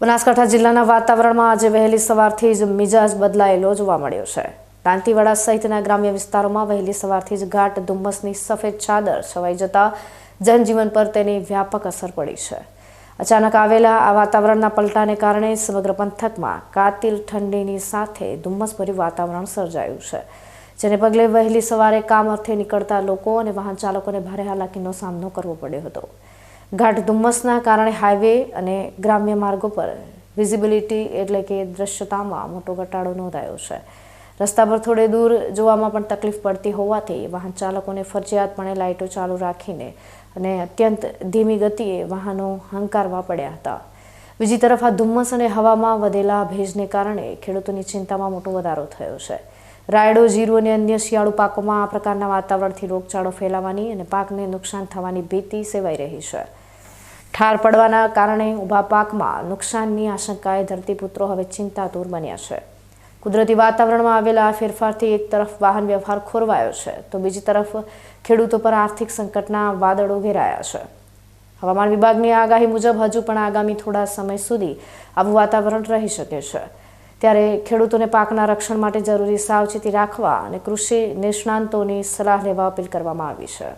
બનાસકાંઠા જિલ્લાના વાતાવરણમાં આજે વહેલી સવારથી જ મિજાજ બદલાયેલો જોવા મળ્યો છે. દાંતીવાડા સહિતના ગ્રામ્ય વિસ્તારોમાં વહેલી સવારથી જ ઘાટ ધુમ્મસની સફેદ ચાદર છવાઈ જતા જનજીવન પર તેની વ્યાપક અસર પડી છે. અચાનક આવેલા આ વાતાવરણના પલટાને કારણે સમગ્ર પંથકમાં કાતિલ ઠંડીની સાથે ધુમ્મસભર્યું વાતાવરણ સર્જાયું છે, જેને પગલે વહેલી સવારે કામ અર્થે નીકળતા લોકો અને વાહન ચાલકોને ભારે હાલાકીનો સામનો કરવો પડ્યો હતો. ઘાટ ધુમ્મસના કારણે હાઈવે અને ગ્રામ્ય માર્ગો પર વિઝિબિલિટી એટલે કે દ્રશ્યતામાં મોટો ઘટાડો નોંધાયો છે. રસ્તા પર થોડે દૂર જોવામાં પણ તકલીફ પડતી હોવાથી વાહન ચાલકોને ફરજિયાતપણે લાઇટો ચાલુ રાખીને અને અત્યંત ધીમી ગતિએ વાહનો હંકારવા પડ્યા હતા. બીજી તરફ આ ધુમ્મસ અને હવામાં વધેલા ભેજને કારણે ખેડૂતોની ચિંતામાં મોટો વધારો થયો છે. રાયડો, જીરું અને અન્ય શિયાળુ પાકોમાં આ પ્રકારના વાતાવરણથી રોગચાળો ફેલાવાની અને પાકને નુકસાન થવાની ભીતિ સેવાઈ રહી છે. ઠાર પડવાના કારણે ઊભા પાકમાં નુકસાનની આશંકાએ ધરતીપુત્રો હવે ચિંતાતુર બન્યા છે. કુદરતી વાતાવરણમાં આવેલા આ ફેરફારથી એક તરફ વાહન વ્યવહાર ખોરવાયો છે, તો બીજી તરફ ખેડૂતો પર આર્થિક સંકટના વાદળો ઘેરાયા છે. હવામાન વિભાગની આગાહી મુજબ હજુ પણ આગામી થોડા સમય સુધી આવું વાતાવરણ રહી શકે છે. ત્યારે ખેડૂતોને પાકના રક્ષણ માટે જરૂરી સાવચેતી રાખવા અને કૃષિ નિષ્ણાંતોની સલાહ લેવા અપીલ કરવામાં આવી છે.